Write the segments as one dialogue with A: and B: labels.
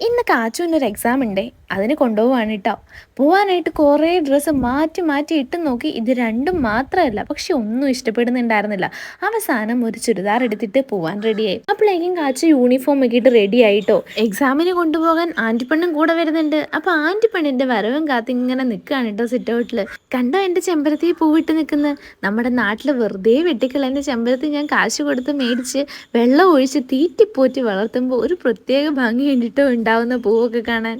A: ഇന്ന് കാച്ചുവിനൊരു എക്സാം ഉണ്ടേ. അതിന് കൊണ്ടുപോവാണ് കേട്ടോ പോവാനായിട്ട് കുറേ ഡ്രസ്സ് മാറ്റി മാറ്റി ഇട്ട് നോക്കി ഇത് രണ്ടും മാത്രമല്ല പക്ഷെ ഒന്നും ഇഷ്ടപ്പെടുന്നുണ്ടായിരുന്നില്ല. അവസാനം ഒരു ചുരിദാർ എടുത്തിട്ട് പോവാൻ റെഡിയായി അപ്പോഴേക്കും കാച്ച യൂണിഫോം ഒക്കെ ഇട്ട് റെഡി ആയിട്ടോ. എക്സാമിന് കൊണ്ടുപോകാൻ ആന്റിപ്പണ്ണും കൂടെ വരുന്നുണ്ട്. അപ്പോൾ ആന്റിപ്പണ്ണിന്റെ വരവും കാത്ത് ഇങ്ങനെ നിൽക്കുകയാണ് കേട്ടോ സിറ്റ് ഔട്ടിൽ കണ്ടോ എന്റെ ചെമ്പരത്തി പൂവിട്ട് നിൽക്കുന്ന നമ്മുടെ നാട്ടിൽ വെറുതെ വെട്ടിക്കളയുന്ന ചെമ്പരത്തി ഞാൻ കാശ് കൊടുത്ത് മേടിച്ച് വെള്ളം ഒഴിച്ച് തീറ്റിപ്പോറ്റി വളർത്തുമ്പോൾ ഒരു പ്രത്യേക ഭംഗി കണ്ടിട്ടോ ഉണ്ടാവുന്ന പൂവൊക്കെ കാണാൻ.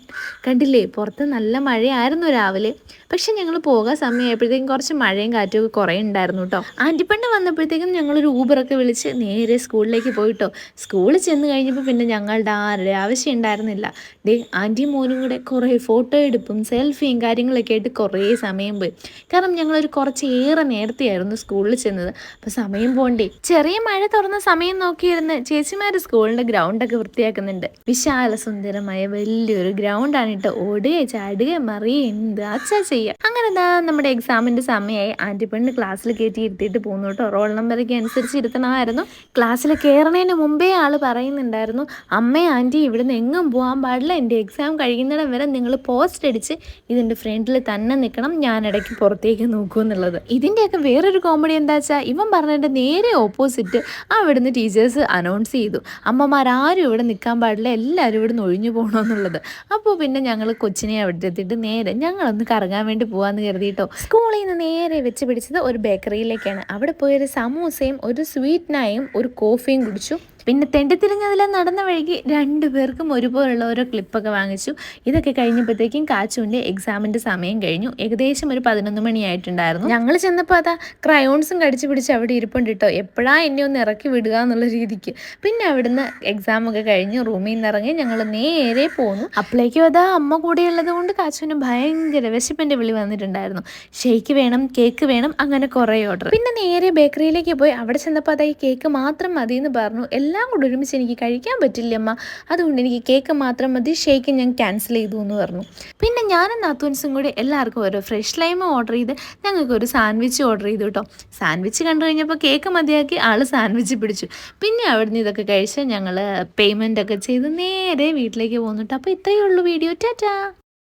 A: കണ്ടില്ലേ പുറത്ത് നല്ല മഴയായിരുന്നു രാവിലെ. പക്ഷെ ഞങ്ങൾ പോകാൻ സമയമായപ്പോഴത്തേക്കും കുറച്ച് മഴയും കാറ്റും കുറേ ഉണ്ടായിരുന്നു കേട്ടോ. ആന്റിപ്പണ്ട് വന്നപ്പോഴത്തേക്കും ഞങ്ങളൊരു ഊബറൊക്കെ വിളിച്ച് നേരെ സ്കൂളിലേക്ക് പോയിട്ടോ. സ്കൂളിൽ ചെന്ന് കഴിഞ്ഞപ്പോൾ പിന്നെ ഞങ്ങളുടെ ആരുടെ ആവശ്യം ഉണ്ടായിരുന്നില്ല. ഡേ ആന്റിയും മോനും കൂടെ കുറേ ഫോട്ടോ എടുപ്പും സെൽഫിയും കാര്യങ്ങളൊക്കെ ആയിട്ട് കുറേ സമയം പോയി. കാരണം ഞങ്ങളൊരു കുറച്ച് ഏറെ നേരത്തെയായിരുന്നു സ്കൂളിൽ ചെന്നത്. അപ്പോൾ സമയം പോണ്ടേ ചെറിയ മഴ തുറന്ന സമയം നോക്കിയിരുന്ന് ചേച്ചിമാർ സ്കൂളിന്റെ ഗ്രൗണ്ടൊക്കെ വൃത്തിയാക്കുന്നുണ്ട്. വിശാല സുന്ദരമായ വലിയൊരു ഗ്രൗണ്ടാണ് കേട്ടോ ഓടുകയോ ചാടുകയോ മറിയുകയോ എന്ത് അച്ഛാ ചെയ്യുക അങ്ങനെ എന്താ നമ്മുടെ എക്സാമിന്റെ സമയമായി ആന്റി പെണ്ണ് ക്ലാസ്സിൽ കയറ്റി ഇരുത്തിയിട്ട് പോകുന്നു കേട്ടോ. റോൾ നമ്പറൊക്കെ അനുസരിച്ച് ഇരുത്തണമായിരുന്നു. ക്ലാസ്സിൽ കയറണതിന് മുമ്പേ ആൾ പറയുന്നുണ്ടായിരുന്നു അമ്മേ ആന്റി ഇവിടുന്ന് എങ്ങും പോകാൻ പാടില്ല. എന്റെ എക്സാം കഴിയുന്നിടം വരെ നിങ്ങൾ പോസ്റ്റ് അടിച്ച് ഇതിന്റെ ഫ്രണ്ടിൽ തന്നെ നിൽക്കണം. ഞാൻ ഇടയ്ക്ക് പുറത്തേക്ക് നോക്കൂ എന്നുള്ളത്. ഇതിന്റെയൊക്കെ വേറൊരു കോമഡി എന്താ വെച്ചാൽ ഇവൻ പറഞ്ഞതിന്റെ നേരെ ഓപ്പോസിറ്റ് അവിടുന്ന് ടീച്ചേഴ്സ് അനൗൺസ് ചെയ്തു. അമ്മമാരാരും ഇവിടെ നിൽക്കാൻ പാടില്ല. എല്ലാവരും ഇവിടുന്ന് ഒഴിഞ്ഞു പോകണമെന്നുള്ളത് അപ്പോൾ പിന്നെ ഞങ്ങൾ കൊച്ചിനെ അവിടെ എത്തിയിട്ട് നേരെ ഞങ്ങളൊന്ന് കറങ്ങാൻ വേണ്ടി പോകാമെന്ന് കരുതിയിട്ടോ. സ്കൂളിൽ നിന്ന് നേരെ വെച്ച് പിടിച്ചത് ഒരു ബേക്കറിയിലേക്കാണ്. അവിടെ പോയൊരു സമൂസയും ഒരു സ്വീറ്റ് നായും ഒരു കോഫിയും കുടിച്ചു. പിന്നെ തെണ്ടിത്തിരിഞ്ഞതിലെല്ലാം നടന്ന വഴിക്ക് രണ്ടുപേർക്കും ഒരുപോലുള്ള ഓരോ ക്ലിപ്പൊക്കെ വാങ്ങിച്ചു. ഇതൊക്കെ കഴിഞ്ഞപ്പോഴത്തേക്കും കാച്ചുവിന്റെ എക്സാമിന്റെ സമയം കഴിഞ്ഞു. ഏകദേശം ഒരു പതിനൊന്ന് മണിയായിട്ടുണ്ടായിരുന്നു. ഞങ്ങൾ ചെന്നപ്പോൾ അതാ ക്രയോൺസും കടിച്ചു പിടിച്ച് അവിടെ ഇരിപ്പുണ്ട് കേട്ടോ എപ്പോഴാ എന്നെ ഒന്ന് ഇറക്കി വിടുക എന്നുള്ള രീതിക്ക്. പിന്നെ അവിടുന്ന് എക്സാമൊക്കെ കഴിഞ്ഞ് റൂമിൽ നിന്ന് ഇറങ്ങി ഞങ്ങൾ നേരെ പോന്നു. അപ്പോഴേക്കും അതാ അമ്മ കൂടെയുള്ളത് കൊണ്ട് കാച്ചുവിന് ഭയങ്കര വിശപ്പിന്റെ വിളി വന്നിട്ടുണ്ടായിരുന്നു. ഷേക്ക് വേണം കേക്ക് വേണം അങ്ങനെ കുറേ ഓർഡർ പിന്നെ നേരെ ബേക്കറിയിലേക്ക് പോയി. അവിടെ ചെന്നപ്പോൾ അതാ ഈ കേക്ക് മാത്രം മതി എന്ന് പറഞ്ഞു. എല്ലാം കൂടെ ഒരുമിച്ച് എനിക്ക് കഴിക്കാൻ പറ്റില്ലമ്മ അതുകൊണ്ട് എനിക്ക് കേക്ക് മാത്രം മതി. ഷേക്ക് ഞാൻ ക്യാൻസൽ ചെയ്തു എന്ന് പറഞ്ഞു. പിന്നെ ഞാനും നാത്തൂൻസും കൂടി എല്ലാവർക്കും ഓരോ ഫ്രഷ് ലൈം ഓർഡർ ചെയ്ത് ഞങ്ങൾക്ക് ഒരു സാൻഡ്വിച്ച് ഓർഡർ ചെയ്തു കേട്ടോ. സാൻഡ്വിച്ച് കണ്ടു കഴിഞ്ഞപ്പോൾ കേക്ക് മതിയാക്കി ആൾ സാൻഡ്വിച്ച് പിടിച്ചു. പിന്നെ അവിടുന്ന് ഇതൊക്കെ കഴിച്ച് ഞങ്ങൾ പേയ്മെന്റ് ഒക്കെ ചെയ്ത് നേരെ വീട്ടിലേക്ക് പോകുന്നുണ്ട് അപ്പോൾ ഇത്രയേ ഉള്ളൂ വീഡിയോ. ടാറ്റാ.